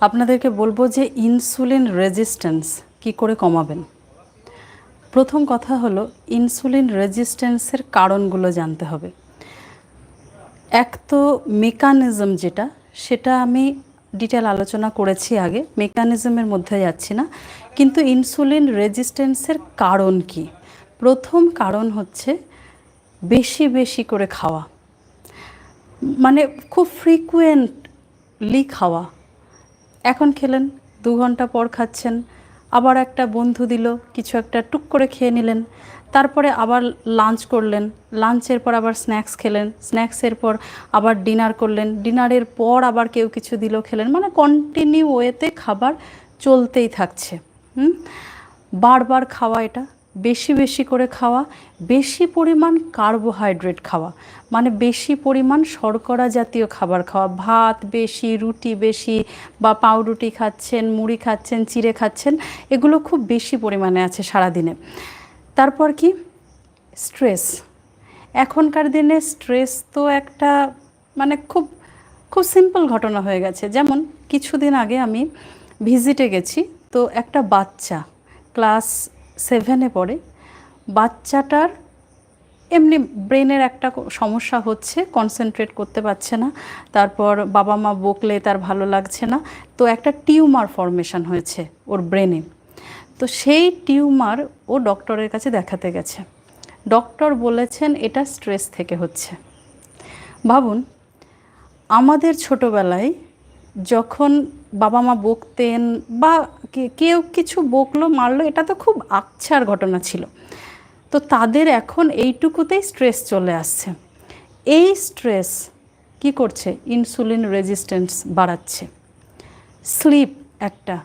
আপনাদেরকে বলব যে ইনসুলিন রেজিস্ট্যান্স কি করে কমাবেন? প্রথম কথা হলো, ইনসুলিন রেজিস্ট্যান্সের কারণগুলো জানতে হবে। এক তো মেকানিজম যেটা, সেটা আমি ডিটেল আলোচনা করেছি আগে, মেকানিজমের মধ্যে যাচ্ছি না। কিন্তু ইনসুলিন রেজিস্ট্যান্সের কারণ কি? প্রথম কারণ হচ্ছে বেশি বেশি করে খাওয়া। মানে খুব ফ্রিকুয়েন্টলি খাওয়া। এখন খেলেন, দু ঘণ্টা পর খাচ্ছেন। আবার একটা বন্ধু দিল, কিছু একটা টুক করে খেয়ে নিলেন। তারপরে আবার লাঞ্চ করলেন। লাঞ্চের পর আবার স্ন্যাক্স খেলেন। স্ন্যাক্সের পর আবার ডিনার করলেন। ডিনারের পর আবার কেউ কিছু দিল খেলেন। মানে কন্টিনিউ ওয়েতে খাবার চলতেই থাকছে। হুম? বারবার খাওয়া এটা। বেশি বেশি করে খাওয়া, বেশি পরিমাণ কার্বোহাইড্রেট খাওয়া মানে বেশি পরিমাণ শর্করা জাতীয় খাবার খাওয়া। ভাত বেশি, রুটি বেশি বা পাউরুটি খাচ্ছেন, মুড়ি খাচ্ছেন, চিড়ে খাচ্ছেন, এগুলো খুব বেশি পরিমাণে আছে সারাদিনে। তারপর কি? স্ট্রেস এখনকার দিনে স্ট্রেস তো একটা মানে খুব খুব সিম্পল ঘটনা হয়ে গেছে। যেমন কিছুদিন আগে আমি ভিজিটে গেছি, তো একটা বাচ্চা ক্লাস সেভেনে পড়ে, বাচ্চাটার এমনি ব্রেনের একটা সমস্যা হচ্ছে কনসেন্ট্রেট করতে পারছে না, তারপর বাবা মা বকলে তার ভালো লাগছে না, তো একটা টিউমার ফর্মেশন হয়েছে ওর ব্রেনে তো সেই টিউমার ও ডক্টরের কাছে দেখাতে গেছে। ডক্টর বলেছেন এটা স্ট্রেস থেকে হচ্ছে। ভাবুন, আমাদের ছোটবেলায় যখন বাবা মা বকতেন বা কেউ কিছু বকলো, মারলো, এটা তো খুব আকছার ঘটনা ছিল। তো তাদের এখন এইটুকুতেই স্ট্রেস চলে আসছে। এই স্ট্রেস কি করছে? ইনসুলিন রেজিস্ট্যান্স বাড়াচ্ছে। স্লিপ একটা।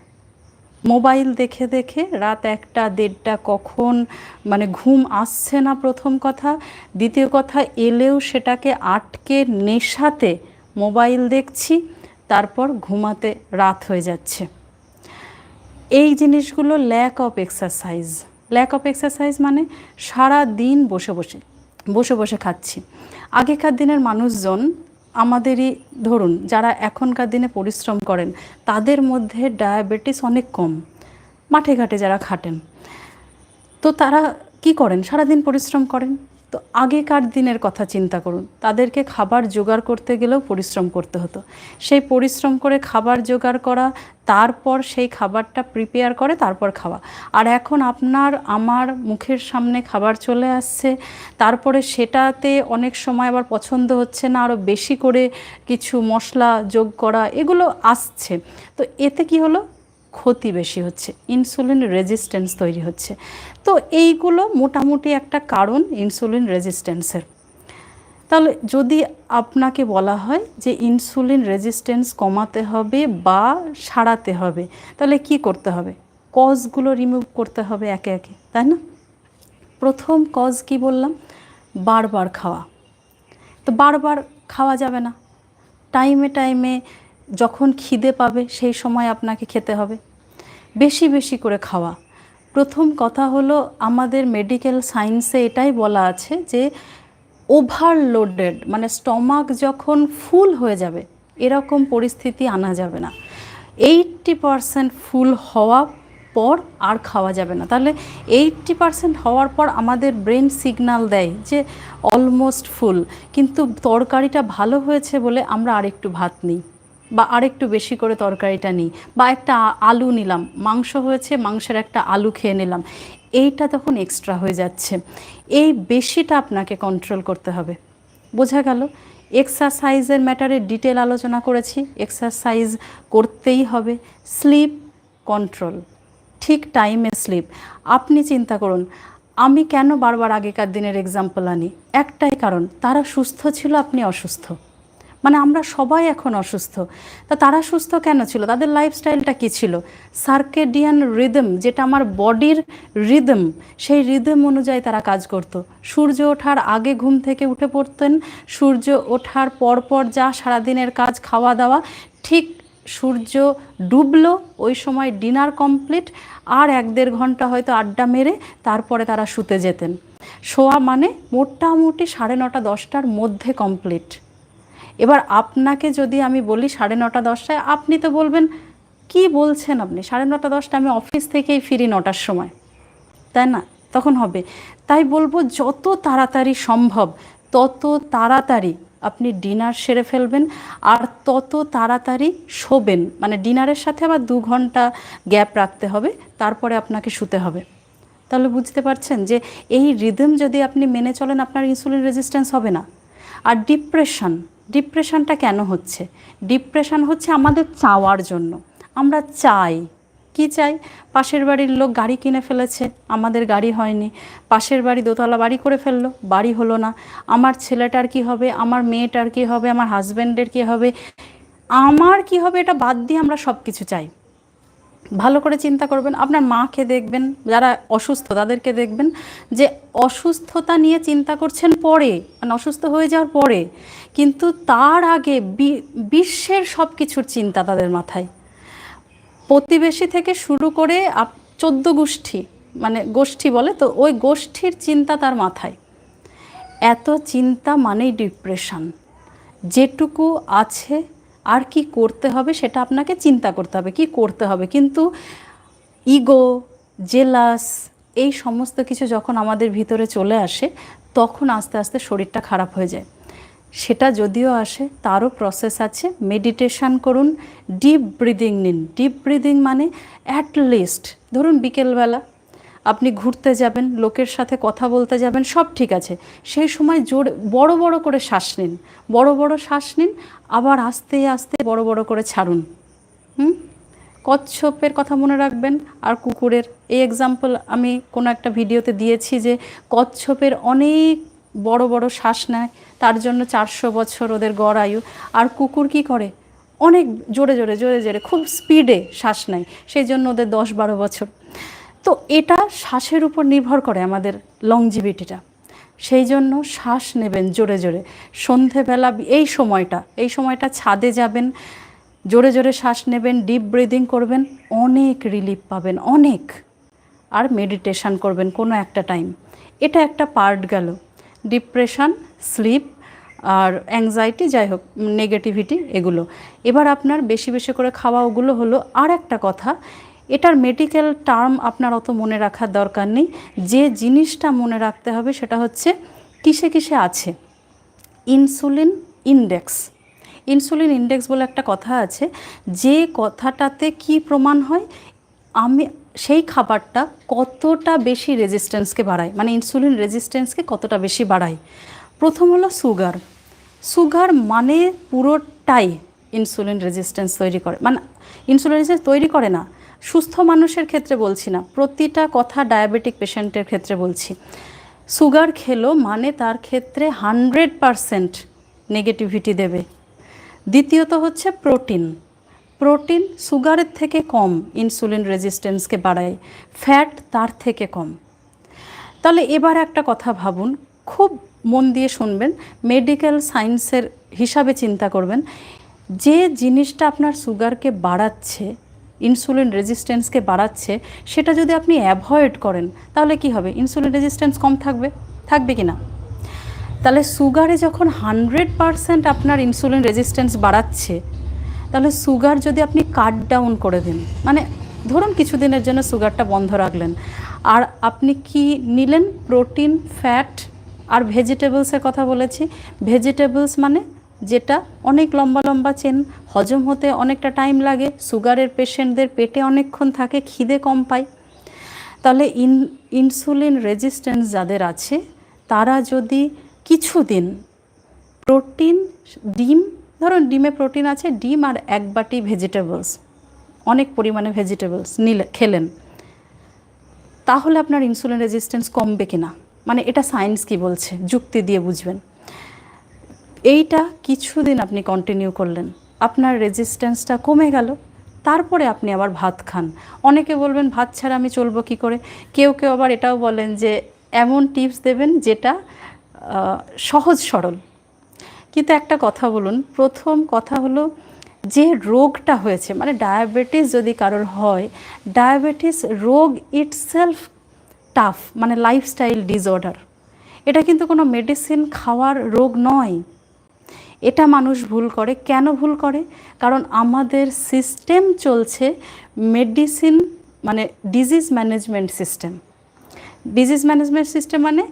মোবাইল দেখে দেখে রাত একটা, দেড়টা, কখন মানে ঘুম আসছে না প্রথম কথা। দ্বিতীয় কথা, এলেও সেটাকে আটকে নেশাতে মোবাইল দেখছি, তারপর ঘুমাতে রাত হয়ে যাচ্ছে। এই জিনিসগুলো lack of exercise lack of exercise মানে সারা দিন বসে বসে বসে বসে খাচ্ছি। আগেকার দিনের মানুষজন আমাদেরই, ধরুন, যারা এখনকার দিনে পরিশ্রম করেন, তাদের মধ্যে ডায়াবেটিস অনেক কম। মাঠে ঘাটে যারা খাটেন, তো তারা কি করেন? সারাদিন পরিশ্রম করেন। তো আগেকার দিনের কথা চিন্তা করুন। তাদেরকে খাবার জোগাড় করতে গেলেও পরিশ্রম করতে হতো। সেই পরিশ্রম করে খাবার জোগাড় করা, তারপর সেই খাবারটা প্রিপেয়ার করে তারপর খাওয়া। আর এখন আপনার, আমার মুখের সামনে খাবার চলে আসছে, তারপরে সেটাতে অনেক সময় আবার পছন্দ হচ্ছে না আরও বেশি করে কিছু মশলা যোগ করা, এগুলো আসছে। তো এতে কি হলো? ক্ষতি বেশি হচ্ছে ইনসুলিন রেজিস্ট্যান্স তৈরি হচ্ছে। তো এইগুলো মোটামুটি একটা কারণ ইনসুলিন রেজিস্ট্যান্সের তাহলে যদি আপনাকে বলা হয় যে ইনসুলিন রেজিস্ট্যান্স কমাতে হবে বা সারাতে হবে, তাহলে কি করতে হবে? কজগুলো রিমুভ করতে হবে একে একে, তাই না? প্রথম কজ কি বললাম? বারবার খাওয়া। তো বারবার খাওয়া যাবে না। টাইমে টাইমে যখন খিদে পাবে, সেই সময় আপনাকে খেতে হবে। বেশি বেশি করে খাওয়া। প্রথম কথা হলো, আমাদের মেডিকেল সায়েন্সে এটাই বলা আছে যে ওভারলোডেড মানে স্টমাক যখন ফুল হয়ে যাবে, এরকম পরিস্থিতি আনা যাবে না। এইটটি পারসেন্ট ফুল হওয়া পর আর খাওয়া যাবে না। তাহলে এইটটি পারসেন্ট হওয়ার পর আমাদের ব্রেন সিগন্যাল দেয় যে অলমোস্ট ফুল কিন্তু তরকারিটা ভালো হয়েছে বলে আমরা আরেকটু ভাত নিই। বা আরেকটু বেশি করে তরকারিটা নিই। বা একটা আলু নিলাম, মাংস হয়েছে, মাংসের একটা আলু খেয়ে নিলাম। এইটা তখন এক্সট্রা হয়ে যাচ্ছে। এই বেশিটা আপনাকে কন্ট্রোল করতে হবে। বোঝা গেল? এক্সারসাইজের ম্যাটারে ডিটেল আলোচনা করেছি। এক্সারসাইজ করতেই হবে। স্লিপ কন্ট্রোল ঠিক টাইমে স্লিপ আপনি চিন্তা করুন, আমি কেন বারবার আগেকার দিনের এক্সাম্পল আনি? একটাই কারণ, তারা সুস্থ ছিল, আপনি অসুস্থ। মানে আমরা সবাই এখন অসুস্থ। তা তারা সুস্থ কেন ছিল? তাদের লাইফস্টাইলটা কী ছিল? সার্কেডিয়ান রিদম যেটা আমার বডির রিদম সেই রিদম অনুযায়ী তারা কাজ করত। সূর্য ওঠার আগে ঘুম থেকে উঠে পড়তেন। সূর্য ওঠার পরপর যা সারাদিনের কাজ খাওয়া দাওয়া ঠিক সূর্য ডুবলো, ওই সময় ডিনার কমপ্লিট আর এক দেড় ঘণ্টা হয়তো আড্ডা মেরে তারপরে তারা শুতে যেতেন। শোয়া মানে মোটামুটি সাড়ে নটা, দশটার মধ্যে কমপ্লিট এবার আপনাকে যদি আমি বলি সাড়ে নটা দশটায়, আপনি তো বলবেন, কি বলছেন আপনি? সাড়ে নটা দশটা আমি অফিস থেকেই ফিরি নটার সময়। তাই না? তখন হবে। তাই বলব, যত তাড়াতাড়ি সম্ভব, তত তাড়াতাড়ি আপনি ডিনার সেরে ফেলবেন আর তত তাড়াতাড়ি শোবেন। মানে ডিনারের সাথে আবার দু ঘণ্টা গ্যাপ রাখতে হবে, তারপরে আপনাকে শুতে হবে। তাহলে বুঝতে পারছেন যে এই রিদম যদি আপনি মেনে চলেন, আপনার ইনসুলিন রেজিস্ট্যান্স হবে না। আর ডিপ্রেশন ডিপ্রেশনটা কেন হচ্ছে? ডিপ্রেশন হচ্ছে আমাদের চাওয়ার জন্য। আমরা চাই। কি চাই? পাশের বাড়ির লোক গাড়ি কিনে ফেলেছে, আমাদের গাড়ি হয়নি। পাশের বাড়ি দোতলা বাড়ি করে ফেলল, বাড়ি হলো না। আমার ছেলেটার কি হবে? আমার মেয়েটার কি হবে? আমার হাজব্যান্ডের কি হবে? আমার কি হবে? এটা বাদ দিয়ে আমরা সব কিছু চাই। ভালো করে চিন্তা করবেন, আপনার মাকে দেখবেন, যারা অসুস্থ তাদেরকে দেখবেন যে অসুস্থতা নিয়ে চিন্তা করছেন পরে মানে অসুস্থ হয়ে যাওয়ার পরে, কিন্তু তার আগে বিশ্বের সব কিছুর চিন্তা তাদের মাথায়। প্রতিবেশী থেকে শুরু করে চোদ্দ গোষ্ঠী মানে গোষ্ঠী বলে, তো ওই গোষ্ঠীর চিন্তা তার মাথায়। এত চিন্তা মানেই ডিপ্রেশন। যেটুকু আছে আর কি করতে হবে সেটা আপনাকে চিন্তা করতে হবে, কি করতে হবে? কিন্তু ইগো, জেলাস এই সমস্ত কিছু যখন আমাদের ভিতরে চলে আসে, তখন আস্তে আস্তে শরীরটা খারাপ হয়ে যায়। সেটা যদিও আসে, তারও প্রসেস আছে। মেডিটেশান করুন ডিপ ব্রিদিং নিন। ডিপ ব্রিদিং মানে অ্যাট লিস্ট ধরুন বিকেলবেলা আপনি ঘুরতে যাবেন, লোকের সাথে কথা বলতে যাবেন, সব ঠিক আছে। সেই সময় জোর, বড় বড় করে শ্বাস নিন। বড় বড় শ্বাস নিন, আবার আস্তে আস্তে বড় বড় করে ছাড়ুন। হুম? কচ্ছপের কথা মনে রাখবেন। আর কুকুরের, এই এক্সাম্পল আমি কোনো একটা ভিডিওতে দিয়েছি যে কচ্ছপের অনেক বড় বড় শ্বাস নেয়, তার জন্য চারশো বছর ওদের গড় আয়ু। আর কুকুর কি করে? অনেক জোরে জোরে জোরে জোরে, খুব স্পিডে শ্বাস নেয়। সেই জন্য ওদের দশ বারো বছর। তো এটা শ্বাসের উপর নির্ভর করে আমাদের লংজিভিটিটা সেই জন্য শ্বাস নেবেন জোরে জোরে। সন্ধেবেলা এই সময়টা এই সময়টা ছাদে যাবেন, জোরে জোরে শ্বাস নেবেন ডিপ ব্রিদিং করবেন, অনেক রিলিফ পাবেন, অনেক। আর মেডিটেশন করবেন কোনো একটা টাইম এটা একটা পার্ট গেল। ডিপ্রেশন স্লিপ আর অ্যাংজাইটি যাই হোক নেগেটিভিটি এগুলো। এবার আপনার বেশি বেশি করে খাওয়া ওগুলো হলো আর একটা কথা। এটার মেডিকেল টার্ম আপনার অত মনে রাখার দরকার নেই। যে জিনিসটা মনে রাখতে হবে সেটা হচ্ছে কিসে কিসে আছে? ইনসুলিন ইন্ডেক্স ইনসুলিন ইন্ডেক্স বলে একটা কথা আছে, যে কথাটাতে কি প্রমাণ হয়? আমি সেই খাবারটা কতটা বেশি রেজিস্ট্যান্সকে বাড়ায়? মানে ইনসুলিন রেজিস্ট্যান্সকে কতটা বেশি বাড়ায়? প্রথম হলো সুগার সুগার মানে পুরোটাই ইনসুলিন রেজিস্ট্যান্স তৈরি করে। মানে ইনসুলিন রেজিস্ট্যান্স তৈরি করে না। সুস্থ মানুষের ক্ষেত্রে বলছি না, প্রতিটা কথা ডায়াবেটিক পেশেন্টের ক্ষেত্রে বলছি। সুগার খেলো মানে তার ক্ষেত্রে হান্ড্রেড পারসেন্ট নেগেটিভিটি দেবে। দ্বিতীয়ত হচ্ছে প্রোটিন প্রোটিন সুগারের থেকে কম ইনসুলিন রেজিস্ট্যান্সকে বাড়ায় ফ্যাট তার থেকে কম। তাহলে এবার একটা কথা ভাবুন, খুব মন দিয়ে শুনবেন মেডিকেল সায়েন্সের হিসাবে চিন্তা করবেন, যে জিনিসটা আপনার সুগারকে বাড়াচ্ছে ইনসুলিন রেজিস্ট্যান্সকে বাড়াচ্ছে, সেটা যদি আপনি অ্যাভয়েড করেন, তাহলে কি হবে? ইনসুলিন রেজিস্ট্যান্স কম থাকবে? থাকবে কি না? তাহলে সুগারে যখন হান্ড্রেড পারসেন্ট আপনার ইনসুলিন রেজিস্ট্যান্স বাড়াচ্ছে, তাহলে সুগার যদি আপনি কাট ডাউন করে দিন মানে ধরুন কিছুদিনের জন্য সুগারটা বন্ধ রাখলেন, আর আপনি কি নিলেন? প্রোটিন ফ্যাট আর ভেজিটেবলসের কথা বলেছি। ভেজিটেবলস মানে যেটা অনেক লম্বা লম্বা চেন, হজম হতে অনেকটা টাইম লাগে, সুগারের পেশেন্টদের পেটে অনেকক্ষণ থাকে, খিদে কম পায়। তাহলে ইন ইনসুলিন রেজিস্ট্যান্স যাদের আছে, তারা যদি কিছুদিন প্রোটিন ডিম, ধরুন ডিমে প্রোটিন আছে, ডিম আর এক বাটি ভেজিটেবলস অনেক পরিমাণে ভেজিটেবলস নিলে, খেলেন, তাহলে আপনার ইনসুলিন রেজিস্ট্যান্স কমবে কিনা? মানে এটা সায়েন্স কি বলছে? যুক্তি দিয়ে বুঝবেন। এইটা কিছুদিন আপনি কন্টিনিউ করলেন। আপনার রেজিস্ট্যান্সটা কমে গেল। তারপরে আপনি আবার ভাত খান। অনেকে বলবেন, ভাত ছাড়া আমি চলবো কি করে? কেউ কেউ আবার এটাও বলেন যে, এমন টিপস দেবেন যেটা সহজ সরল। কিন্তু একটা কথা বলুন, প্রথম কথা হলো যে রোগটা হয়েছে মানে ডায়াবেটিস যদি কারোর হয় ডায়াবেটিস রোগ ইটসেলফ টাফ মানে লাইফস্টাইল ডিসঅর্ডার এটা কিন্তু কোনো মেডিসিন খাওয়ার রোগ নয়। এটা মানুষ ভুল করে। কেন ভুল করে? কারণ আমাদের সিস্টেম চলছে মেডিসিন মানে disease management system disease management system মানে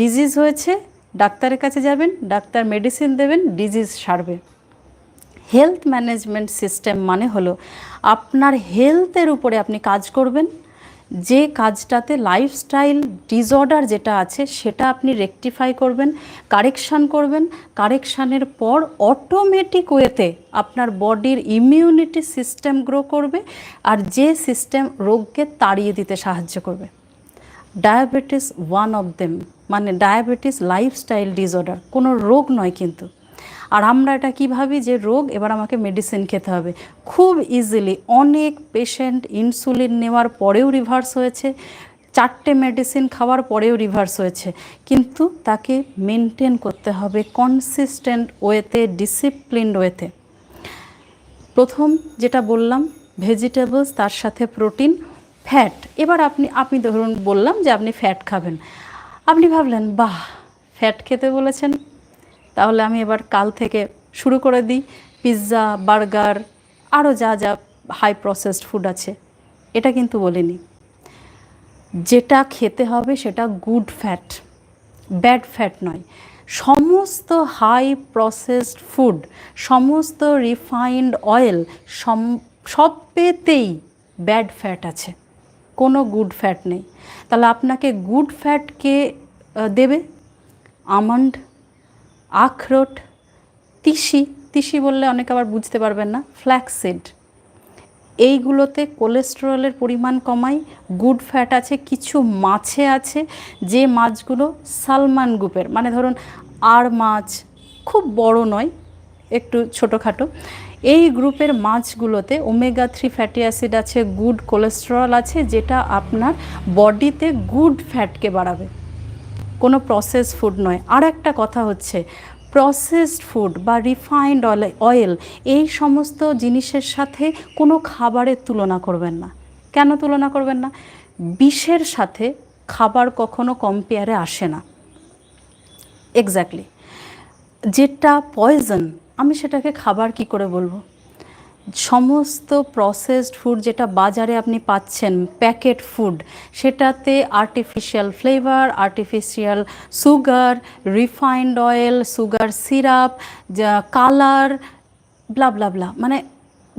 ডিজিজ হয়েছে, ডাক্তারের কাছে যাবেন, ডাক্তার মেডিসিন দেবেন ডিজিজ সারবে। হেলথ ম্যানেজমেন্ট সিস্টেম মানে হলো আপনার হেলথের উপরে আপনি কাজ করবেন যে কাজটাতে লাইফস্টাইল ডিসঅর্ডার যেটা আছে, সেটা আপনি রেকটিফাই করবেন কারেকশান করবেন কারেকশানের পর অটোমেটিক ওয়েতে আপনার বডির ইমিউনিটি সিস্টেম গ্রো করবে আর যে সিস্টেম রোগকে তাড়িয়ে দিতে সাহায্য করবে। ডায়াবেটিস ওয়ান অফ দেম মানে ডায়াবেটিস লাইফস্টাইল ডিসঅর্ডার কোনো রোগ নয় কিন্তু। আর আমরা এটা কী ভাবি যে রোগ, এবার আমাকে মেডিসিন খেতে হবে। খুব ইজিলি অনেক পেশেন্ট ইনসুলিন নেওয়ার পরেও রিভার্স হয়েছে, চারটে মেডিসিন খাওয়ার পরেও রিভার্স হয়েছে। কিন্তু তাকে মেনটেন করতে হবে কনসিস্টেন্ট ওয়েতে ডিসিপ্লিনড ওয়েতে প্রথম যেটা বললাম ভেজিটেবলস তার সাথে প্রোটিন ফ্যাট এবার আপনি আপনি ধরুন বললাম যে আপনি ফ্যাট খাবেন। আপনি ভাবলেন, বাহ ফ্যাট খেতে বলেছেন। তাহলে আমি এবার কাল থেকে শুরু করে দিই। পিৎজা, বার্গার আরও যা যা হাই প্রসেসড ফুড আছে। এটা কিন্তু বলিনি। যেটা খেতে হবে সেটা গুড ফ্যাট ব্যাড ফ্যাট নয়। সমস্ত হাই প্রসেসড ফুড সমস্ত রিফাইন্ড অয়েল সম সবেতেই ব্যাড ফ্যাট আছে। কোনো গুড ফ্যাট নেই। তাহলে আপনাকে গুড ফ্যাট কে দেবে? আমন্ড আখরোট, তিসি তিসি বললে অনেকে আবার বুঝতে পারবেন না, ফ্ল্যাক্সিড। এইগুলোতে কোলেস্টেরলের পরিমাণ কমায় গুড ফ্যাট আছে, কিছু মাছে আছে, যে মাছগুলো সালমান গ্রুপের মানে ধরুন আর মাছ, খুব বড় নয়, একটু ছোটোখাটো। এই গ্রুপের মাছগুলোতে ওমেগা থ্রি ফ্যাটি অ্যাসিড আছে, গুড কোলেস্টেরল আছে, যেটা আপনার বডিতে গুড ফ্যাটকে বাড়াবে। কোনো প্রসেস ফুড নয়। আর একটা কথা হচ্ছে প্রসেসড ফুড বা রিফাইন্ড অয়েল এই সমস্ত জিনিসের সাথে কোনো খাবারের তুলনা করবেন না। কেন তুলনা করবেন না? বিষের সাথে খাবার কখনো কম্পেয়ারে আসে না। এক্স্যাক্টলি যেটা পয়জন আমি সেটাকে খাবার কি করে বলব? সমস্ত প্রসেসড ফুড যেটা বাজারে আপনি পাচ্ছেন প্যাকেট ফুড সেটাতে artificial flavour artificial sugar refined oil sugar syrup colour blah blah blah মানে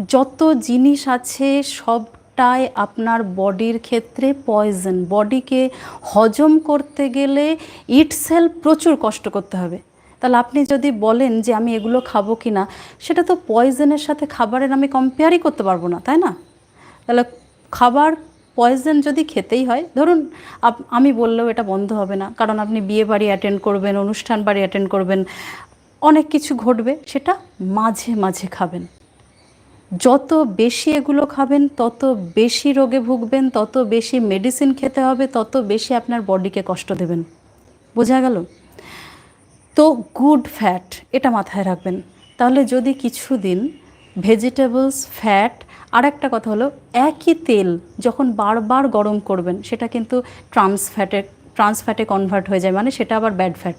যত জিনিস আছে সবটাই আপনার বডির ক্ষেত্রে পয়জন বডিকে হজম করতে গেলে ইটসেলফ প্রচুর কষ্ট করতে হবে। তাহলে আপনি যদি বলেন যে আমি এগুলো খাব কি না সেটা তো পয়জনের সাথে খাবারের আমি কম্পেয়ারই করতে পারব না, তাই না? তাহলে খাবার পয়জন যদি খেতেই হয়, ধরুন আমি বললেও এটা বন্ধ হবে না, কারণ আপনি বিয়ে বাড়ি অ্যাটেন্ড করবেন, অনুষ্ঠান বাড়ি অ্যাটেন্ড করবেন, অনেক কিছু ঘটবে, সেটা মাঝে মাঝে খাবেন। যত বেশি এগুলো খাবেন, তত বেশি রোগে ভুগবেন, তত বেশি মেডিসিন খেতে হবে, তত বেশি আপনার বডিকে কষ্ট দেবেন। বোঝা গেল? তো গুড ফ্যাট এটা মাথায় রাখবেন। তাহলে যদি কিছুদিন ভেজিটেবলস, ফ্যাট আর একটা কথা হলো একই তেল যখন বারবার গরম করবেন, সেটা কিন্তু ট্রান্স ফ্যাটে ট্রান্স ফ্যাটে কনভার্ট হয়ে যায় মানে সেটা আবার ব্যাড ফ্যাট।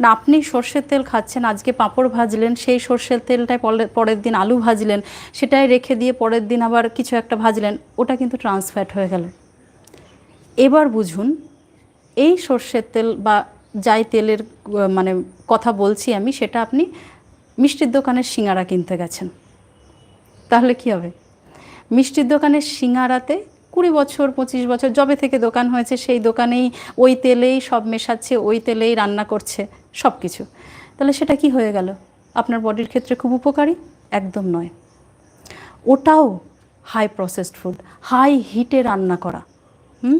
না, আপনি সর্ষের তেল খাচ্ছেন, আজকে পাঁপড় ভাজলেন, সেই সর্ষের তেলটায় পরে- পরের দিন আলু ভাজলেন, সেটাই রেখে দিয়ে পরের দিন আবার কিছু একটা ভাজলেন, ওটা কিন্তু ট্রান্স ফ্যাট হয়ে গেল। এবার বুঝুন, এই সর্ষের তেল বা যাই তেলের মানে কথা বলছি আমি, সেটা আপনি মিষ্টির দোকানের সিঙ্গারা কিনতে গেছেন। তাহলে কি হবে? মিষ্টির দোকানের সিঙ্গারাতে কুড়ি বছর, পঁচিশ বছর যবে থেকে দোকান হয়েছে, সেই দোকানেই ওই তেলেই সব মেশাচ্ছে, ওই তেলেই রান্না করছে, সব কিছু। তাহলে সেটা কি হয়ে গেল? আপনার বডির ক্ষেত্রে খুব উপকারী? একদম নয়। ওটাও হাই প্রসেসড ফুড হাই হিটে রান্না করা। হুম?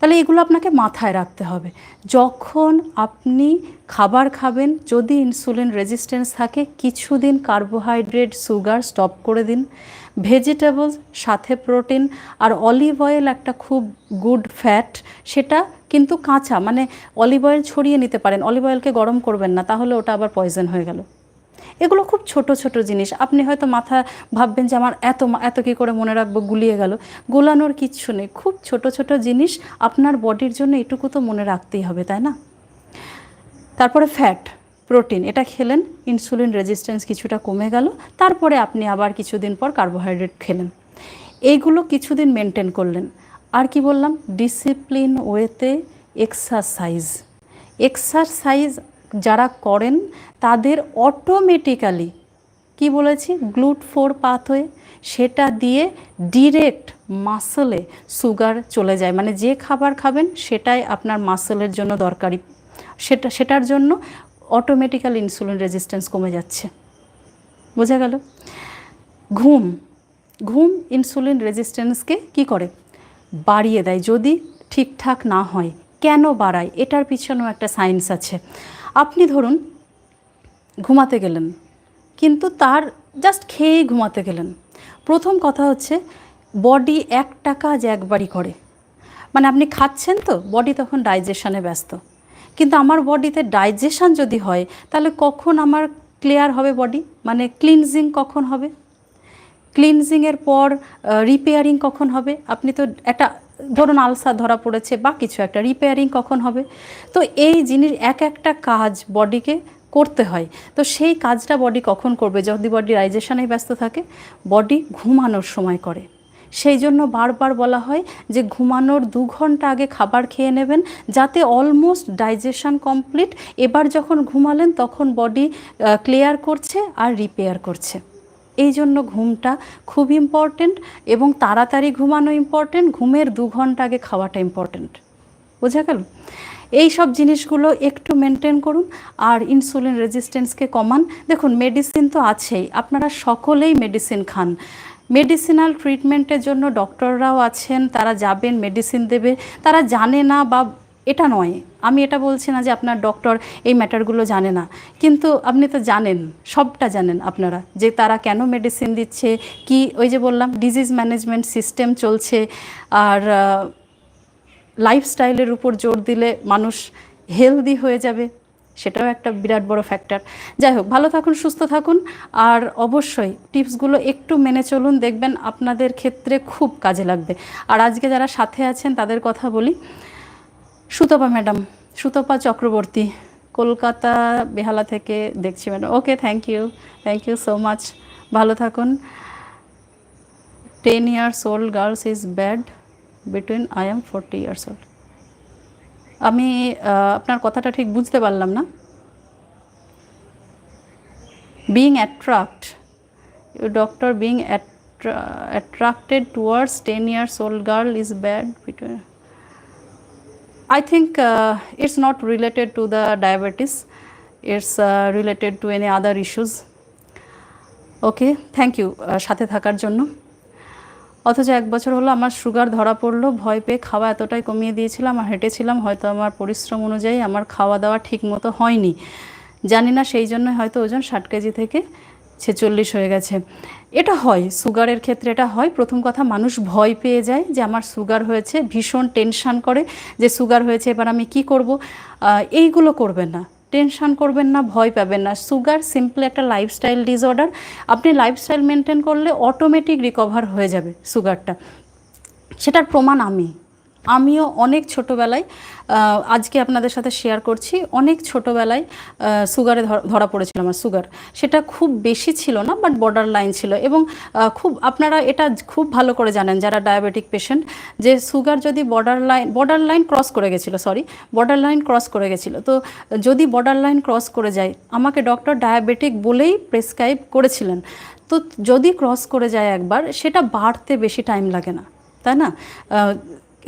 তাহলে এগুলো আপনাকে মাথায় রাখতে হবে। যখন আপনি খাবার খাবেন, যদি ইনসুলিন রেজিস্ট্যান্স থাকে, কিছুদিন কার্বোহাইড্রেট সুগার স্টপ করে দিন। ভেজিটেবলস সাথে প্রোটিন আর অলিভ অয়েল একটা খুব গুড ফ্যাট সেটা কিন্তু কাঁচা মানে অলিভ অয়েল ছড়িয়ে নিতে পারেন। অলিভ অয়েলকে গরম করবেন না, তাহলে ওটা আবার পয়জন হয়ে গেল। এগুলো খুব ছোট ছোট জিনিস। আপনি হয়তো মাথা ভাববেন যে আমার এত এত কী করে মনে রাখব, গুলিয়ে গেল। গোলানোর কিচ্ছু নেই। খুব ছোট ছোট জিনিস আপনার বডির জন্য এটুকু তো মনে রাখতেই হবে, তাই না? তারপরে ফ্যাট প্রোটিন এটা খেলেন ইনসুলিন রেজিস্ট্যান্স কিছুটা কমে গেল। তারপরে আপনি আবার কিছুদিন পর কার্বোহাইড্রেট খেলেন। এইগুলো কিছুদিন মেনটেন করলেন। আর কি বললাম? ডিসিপ্লিন ওয়েতে এক্সারসাইজ এক্সারসাইজ যারা করেন, তাদের অটোমেটিক্যালি কি বলেছি? গ্লুট ফোর পাথওয়ে সেটা দিয়ে ডিরেক্ট মাসলে সুগার চলে যায়। মানে যে খাবার খাবেন, সেটাই আপনার মাসলের জন্য দরকারি। সেটা, সেটার জন্য অটোমেটিক্যাল ইনসুলিন রেজিস্ট্যান্স কমে যাচ্ছে। বোঝা গেল? ঘুম ঘুম ইনসুলিন রেজিস্ট্যান্সকে কি করে? বাড়িয়ে দেয়। যদি ঠিকঠাক না হয়, কেন বাড়ায়? এটার পিছনেও একটা সায়েন্স আছে। আপনি ধরুন ঘুমাতে গেলেন, কিন্তু তার জাস্ট খেয়েই ঘুমাতে গেলেন। প্রথম কথা হচ্ছে বডি একটা কাজ একবারই করে। মানে আপনি খাচ্ছেন তো বডি তখন ডাইজেশনে ব্যস্ত। কিন্তু আমার বডিতে ডাইজেশন যদি হয়, তাহলে কখন আমার ক্লিয়ার হবে বডি মানে ক্লিনজিং কখন হবে? ক্লিনজিংয়ের পর রিপেয়ারিং কখন হবে? আপনি তো একটা ধরুন আলসার ধরা পড়েছে বা কিছু একটা রিপেয়ারিং কখন হবে? তো এই জিনিস, এক একটা কাজ বডিকে করতে হয়। তো সেই কাজটা বডি কখন করবে? যদি বডি ডাইজেশনে ব্যস্ত থাকে বডি ঘুমানোর সময় করে। সেই জন্য বারবার বলা হয় যে ঘুমানোর দু ঘণ্টা আগে খাবার খেয়ে নেবেন, যাতে অলমোস্ট ডাইজেশন কমপ্লিট এবার যখন ঘুমালেন, তখন বডি ক্লিয়ার করছে আর রিপেয়ার করছে। এই জন্য ঘুমটা খুব ইম্পর্টেন্ট এবং তাড়াতাড়ি ঘুমানো ইম্পর্টেন্ট ঘুমের দু ঘণ্টা আগে খাওয়াটা ইম্পর্টেন্ট বোঝা গেল? এই সব জিনিসগুলো একটু মেনটেন করুন আর ইনসুলিন রেজিস্ট্যান্সকে কমান। দেখুন মেডিসিন তো আছেই, আপনারা সকলেই মেডিসিন খান। মেডিসিনাল ট্রিটমেন্টের জন্য ডক্টররাও আছেন, তারা যাবেন মেডিসিন দেবে। তারা জানে না বা এটা নয়। আমি এটা বলছি না যে আপনার ডক্টর এই ম্যাটারগুলো জানে না। কিন্তু আপনি তো জানেন, সবটা জানেন আপনারা, যে তারা কেন মেডিসিন দিচ্ছে, কি ওই যে বললাম ডিজিজ ম্যানেজমেন্ট সিস্টেম চলছে, আর লাইফস্টাইলের উপর জোর দিলে মানুষ হেলদি হয়ে যাবে, সেটাও একটা বিরাট বড় ফ্যাক্টর যাই হোক, ভালো থাকুন, সুস্থ থাকুন, আর অবশ্যই টিপসগুলো একটু মেনে চলুন, দেখবেন আপনাদের ক্ষেত্রে খুব কাজে লাগবে। আর আজকে যারা সাথে আছেন, তাদের কথা বলি সুতপা ম্যাডাম, সুতপা চক্রবর্তী, কলকাতা বেহালা থেকে দেখছি madam. Okay thank you thank you so much ভালো থাকুন। Ten years old girls is bad between I am forty years old আমি আপনার কথাটা ঠিক বুঝতে পারলাম না। Being attract doctor being attracted towards ten years old girl is bad between I think uh, it's not related to the diabetes, it's uh, related to any other issues. Okay thank you সাথে থাকার জন্য। অথচ এক বছর হলো আমার sugar ধরা পড়ল ভয় পেয়ে খাওয়া এতটাই কমিয়ে দিয়েছিলাম আর হেঁটেছিলাম হয়তো আমার পরিশ্রম অনুযায়ী আমার খাওয়া দাওয়া ঠিক মতো হয়নি। জানি না সেই জন্য হয়তো ওজন ষাট কেজি থেকে ছেচল্লিশ হয়ে গেছে। এটা হয়, সুগারের ক্ষেত্রে এটা হয়। প্রথম কথা, মানুষ ভয় পেয়ে যায় যে আমার সুগার হয়েছে, ভীষণ টেনশান করে যে সুগার হয়েছে, এবার আমি কি করব? এইগুলো করবেন না। টেনশান করবেন না, ভয় পাবেন না। সুগার সিম্পল একটা লাইফস্টাইল ডিসঅর্ডার। আপনি লাইফস্টাইল মেনটেন করলে অটোমেটিক রিকভার হয়ে যাবে সুগারটা। সেটার প্রমাণ আমি। আমিও অনেক ছোটোবেলায় আজকে আপনাদের সাথে শেয়ার করছি, অনেক ছোটোবেলায় সুগারে ধর- পড়েছিল আমার সুগার সেটা খুব বেশি ছিল না বাট বর্ডার লাইন ছিল এবং খুব, আপনারা এটা খুব ভালো করে জানেন যারা ডায়াবেটিক পেশেন্ট যে সুগার যদি border line border line cross করে গেছিল সরি বর্ডার লাইন ক্রস করে গেছিল, তো যদি বর্ডার লাইন ক্রস করে যায়, আমাকে ডক্টর ডায়াবেটিক বলেই প্রেসক্রাইব করেছিলেন। তো যদি ক্রস করে যায় একবার, সেটা বাড়তে বেশি টাইম লাগে না, তাই না?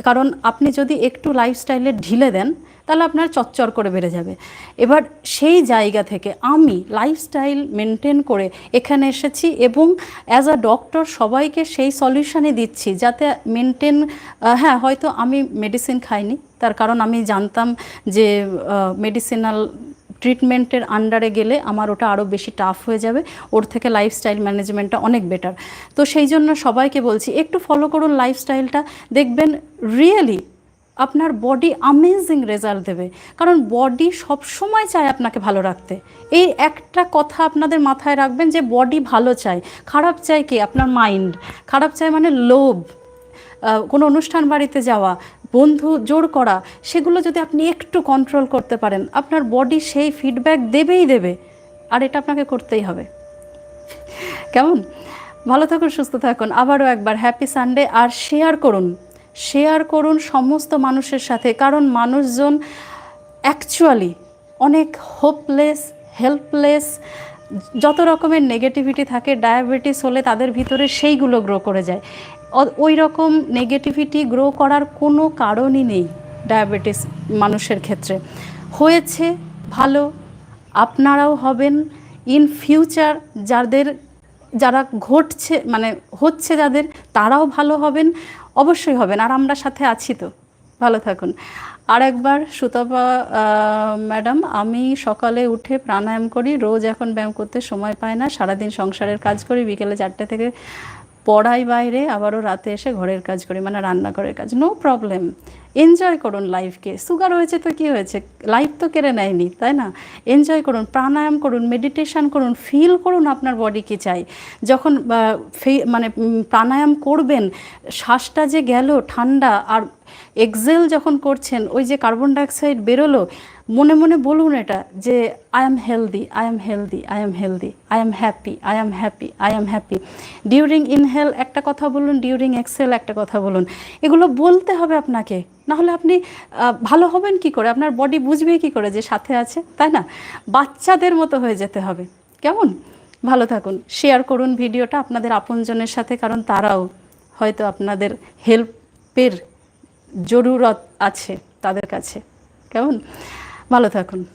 কারণ আপনি যদি একটু লাইফস্টাইলে ঢিলে দেন, তাহলে আপনার চচ্চর করে বেড়ে যাবে। এবার সেই জায়গা থেকে আমি লাইফস্টাইল মেনটেন করে এখানে এসেছি এবং অ্যাজ আ ডক্টর সবাইকে সেই সলিউশনই দিচ্ছি যাতে মেনটেন হ্যাঁ হয়তো আমি মেডিসিন খাইনি, তার কারণ আমি জানতাম যে মেডিসিনাল ট্রিটমেন্টের আন্ডারে গেলে আমার ওটা আরও বেশি টাফ হয়ে যাবে। ওর থেকে লাইফস্টাইল ম্যানেজমেন্টটা অনেক বেটার তো সেই জন্য সবাইকে বলছি, একটু ফলো করুন লাইফস্টাইলটা দেখবেন রিয়েলি আপনার বডি আমেজিং রেজাল্ট দেবে। কারণ বডি সবসময় চায় আপনাকে ভালো রাখতে। এই একটা কথা আপনাদের মাথায় রাখবেন যে বডি ভালো চায়। খারাপ চায় কি? আপনার মাইন্ড খারাপ চায় মানে লোভ। কোনো অনুষ্ঠান বাড়িতে যাওয়া, বন্ধু জোর করা, সেগুলো যদি আপনি একটু কন্ট্রোল করতে পারেন, আপনার বডি সেই ফিডব্যাক দেবেই দেবে। আর এটা আপনাকে করতেই হবে। কেমন? ভালো থাকুন, সুস্থ থাকুন। আবারও একবার হ্যাপি সানডে আর শেয়ার করুন। শেয়ার করুন সমস্ত মানুষের সাথে, কারণ মানুষজন অ্যাকচুয়ালি অনেক হোপলেস হেল্পলেস যত রকমের নেগেটিভিটি থাকে ডায়াবেটিস হলে তাদের ভিতরে সেইগুলো গ্রো করে যায়। ওই রকম নেগেটিভিটি গ্রো করার কোনো কারণই নেই ডায়াবেটিস মানুষের ক্ষেত্রে। হয়েছে ভালো, আপনারাও হবেন। ইন ফিউচার যাদের, যারা ঘটছে মানে হচ্ছে যাদের, তারাও ভালো হবেন, অবশ্যই হবেন। আর আমরা সাথে আছি তো। ভালো থাকুন। আর একবার সুতপা ম্যাডাম, আমি সকালে উঠে প্রাণায়াম করি। রোজ এখন ব্যায়াম করতে সময় পাই না। সারাদিন সংসারের কাজ করি। বিকেলে চারটে থেকে পড়াই বাইরে, আবারও রাতে এসে ঘরের কাজ করি মানে রান্নাঘরের কাজ। নো প্রবলেম এনজয় করুন লাইফকে সুগার হয়েছে তো কি হয়েছে? লাইফ তো কেড়ে নেয়নি, তাই না? এনজয় করুন, প্রাণায়াম করুন মেডিটেশান করুন ফিল করুন আপনার বডি কি চাই। যখন মানে প্রাণায়াম করবেন, শ্বাসটা যে গেল, ঠান্ডা, আর এক্সেল যখন করছেন, ওই যে কার্বন ডাইঅক্সাইড বেরোলো, মনে মনে বলুন এটা যে I am healthy I am healthy I am healthy I am happy I am happy I am happy during inhale একটা কথা বলুন ডিউরিং এক্সেল একটা কথা বলুন। এগুলো বলতে হবে আপনাকে। নাহলে আপনি ভালো হবেন কি করে? আপনার বডি বুঝবে কি করে যে সাথে আছে? তাই না? বাচ্চাদের মতো হয়ে যেতে হবে। কেমন? ভালো থাকুন। শেয়ার করুন ভিডিওটা আপনাদের আপনজনের সাথে, কারণ তারাও হয়তো আপনাদের হেল্পের জরুরত আছে তাদের কাছে। কেমন? ভালো থাকুন।